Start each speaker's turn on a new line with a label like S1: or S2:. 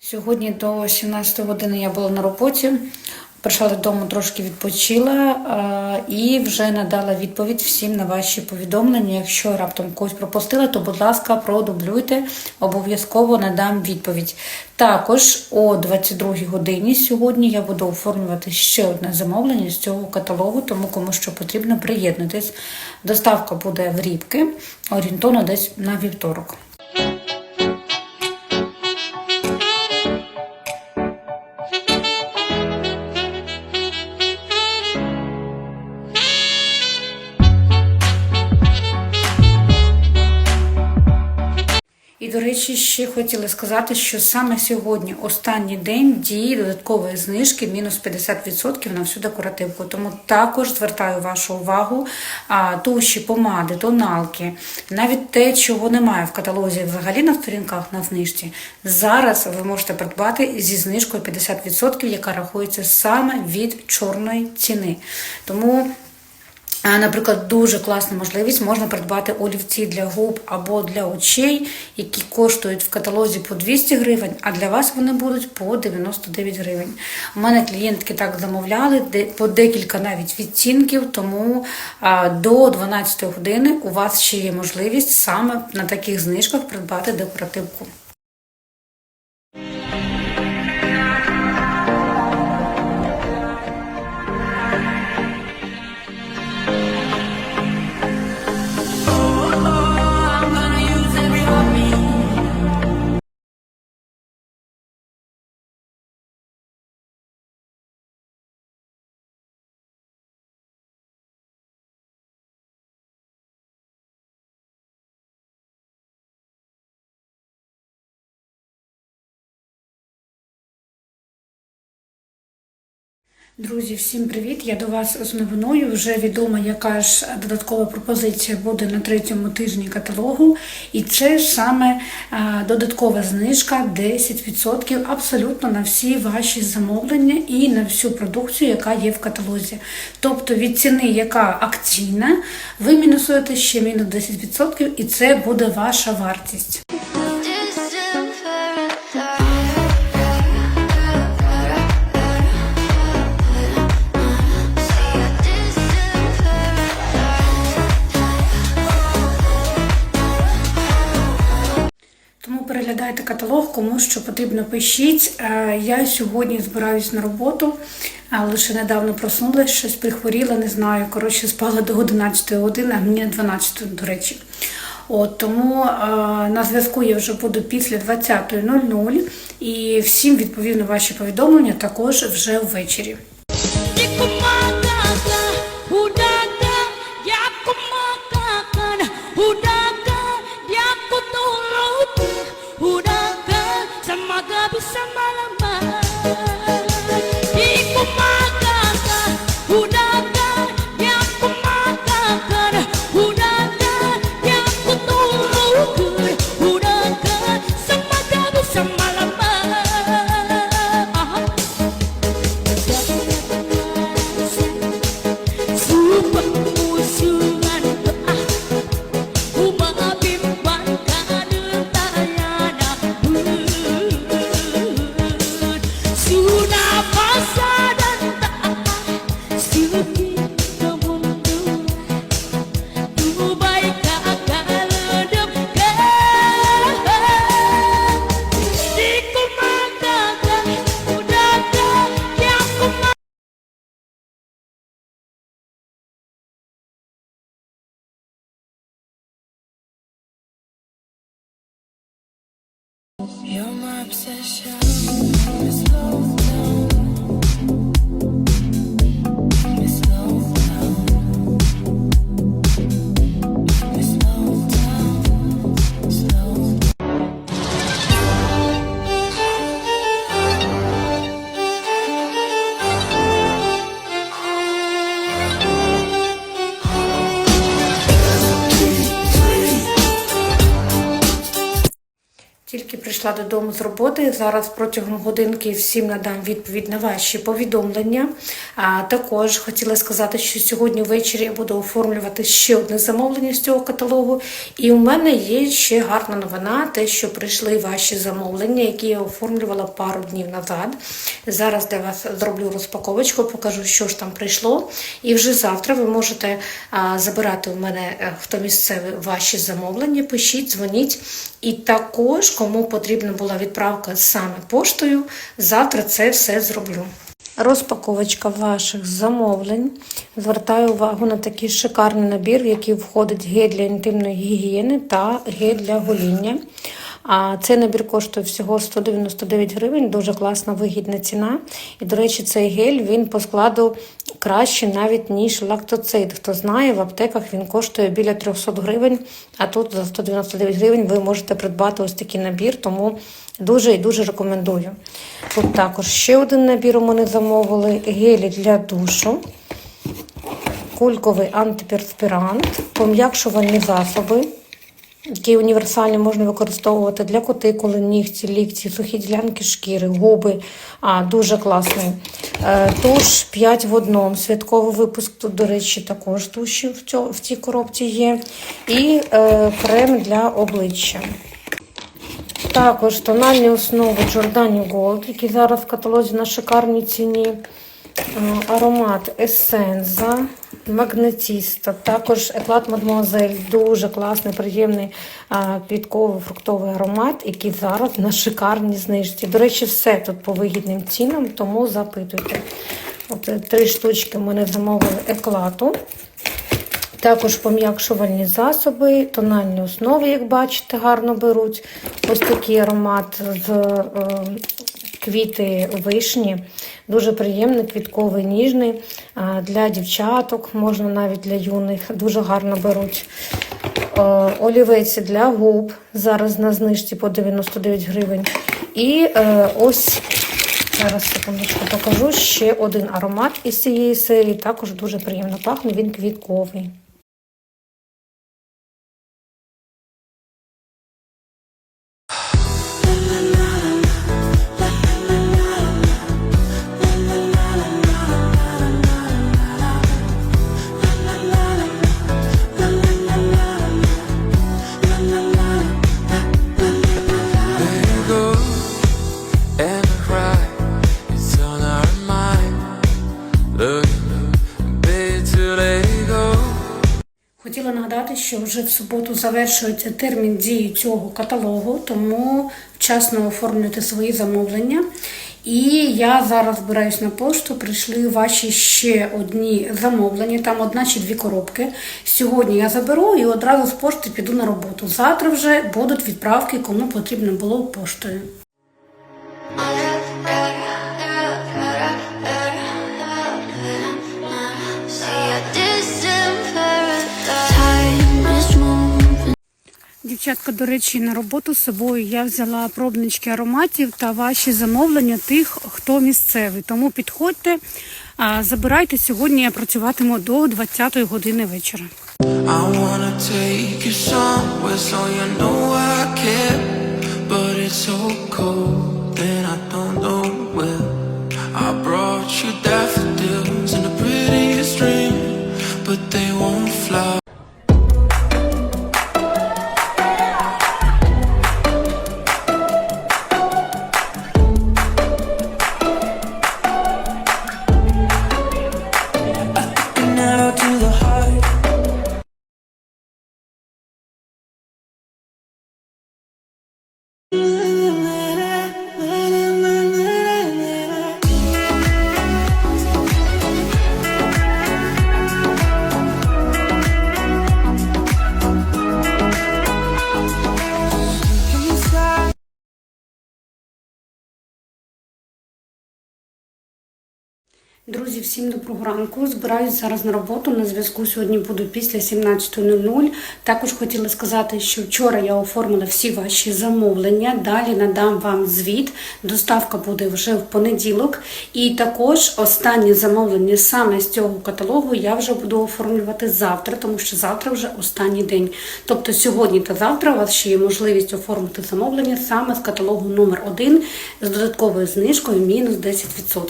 S1: Сьогодні до 17 години я була на роботі. Прийшла додому, трошки відпочила е, і вже надала відповідь всім на ваші повідомлення. Якщо раптом когось пропустила, то будь ласка, продублюйте, обов'язково надам відповідь. Також о 22 годині сьогодні я буду оформлювати ще одне замовлення з цього каталогу, тому кому що потрібно приєднатись. Доставка буде в Рібки, орієнтовно десь на вівторок. Речі, ще хотіла сказати, що саме сьогодні останній день дії додаткової знижки мінус 50% на всю декоративку. Тому також звертаю вашу увагу а, туші, помади, тоналки, навіть те, чого немає в каталозі взагалі на сторінках на знижці. Зараз ви можете придбати зі знижкою 50%, яка рахується саме від чорної ціни. Тому Наприклад, дуже класна можливість можна придбати олівці для губ або для очей, які коштують в каталозі по 200 гривень, а для вас вони будуть по 99 гривень. У мене клієнтки так замовляли, по декілька навіть відцінків, тому до 12 години у вас ще є можливість саме на таких знижках придбати декоративку. Друзі, всім привіт! Я до вас з новиною. Вже відомо, яка ж додаткова пропозиція буде на третьому тижні каталогу. І це саме додаткова знижка 10% абсолютно на всі ваші замовлення і на всю продукцію, яка є в каталозі. Тобто від ціни, яка акційна, ви мінусуєте ще мінус 10%, і це буде ваша вартість. Переглядайте каталог, кому що потрібно пишіть. Е, Я сьогодні збираюсь на роботу, лише недавно проснулася, щось прихворіла, не знаю. Коротше, спала до 11 години, а мені 12, до речі. От тому е, на зв'язку я вже буду після 20.00 і всім відповім на ваші повідомлення також вже ввечері.
S2: obsession
S1: love. Прийшла додому з роботи. Зараз протягом годинки всім надам відповідь на ваші повідомлення. А також хотіла сказати, що сьогодні ввечері я буду оформлювати ще одне замовлення з цього каталогу. І у мене є ще гарна новина, те, що прийшли ваші замовлення, які я оформлювала пару днів назад. Зараз для вас зроблю розпаковочку, покажу, що ж там прийшло. І вже завтра ви можете забирати у мене, е, хто місцевий, ваші замовлення. Пишіть, дзвоніть. І також, кому потрібна була відправка саме поштою, завтра це все зроблю. Розпаковочка ваших замовлень. Звертаю увагу на такий шикарний набір, в який входить гель для інтимної гігієни та гель для гоління. А цей набір коштує всього 199 гривень, дуже класна вигідна ціна. І, до речі, цей гель він по складу краще навіть ніж лактоцид. Хто знає, в аптеках він коштує біля 300 гривень, а тут за 199 гривень ви можете придбати ось такий набір, тому дуже і дуже рекомендую. Тут також ще один набір у мене замовили: гелі для душу, кульковий антиперспірант, пом'якшувальні засоби. Які універсальні можна використовувати для кутикули, нігті, лікті, сухі ділянки шкіри, губи. А, дуже класний. Е, туш 5 в одному. Святковий випуск тут, до речі, також туші в, цьо, в цій коробці є. І е, крем для обличчя. Також тональні основи Giordani Gold, які зараз в каталозі на шикарній ціні. Е, Аромат Есенза, Магнетіста, також Еклат Мадмуазель, дуже класний, приємний квітковий фруктовий аромат, який зараз на шикарній знижці. До речі, все тут по вигідним цінам, тому запитуйте. От е, три штучки мене замовили еклату. Також пом'якшувальні засоби, тональні основи, як бачите, гарно беруть. Ось такий аромат з е, квіти вишні. Дуже приємний, квітковий, ніжний. Для дівчаток, можна навіть для юних, дуже гарно беруть. Е, Олівець для губ. Зараз на знижці по 99 гривень. І е, ось Зараз секундочку покажу ще один аромат із цієї серії. Також дуже приємно пахне, він квітковий. Хотіла нагадати, що вже в суботу завершується термін дії цього каталогу, тому вчасно оформлюйте свої замовлення. І я зараз збираюсь на пошту. Прийшли ваші ще одні замовлення, там одна чи дві коробки. Сьогодні я заберу і одразу з пошти піду на роботу. Завтра вже будуть відправки, кому потрібно було поштою. Дівчатка, до речі, на роботу з собою я взяла пробнички ароматів та ваші замовлення тих, хто місцевий. Тому підходьте, забирайте. Сьогодні я працюватиму до 20 години вечора.
S3: I take you
S1: Друзі, всім доброго ранку. Збираюсь зараз на роботу. На зв'язку сьогодні буду після 17.00. Також хотіла сказати, що вчора я оформила всі ваші замовлення. Далі надам вам звіт. Доставка буде вже в понеділок. І також останнє замовлення саме з цього каталогу я вже буду оформлювати завтра, тому що завтра вже останній день. Тобто сьогодні та завтра у вас ще є можливість оформити замовлення саме з каталогу номер 1 з додатковою знижкою мінус 10%.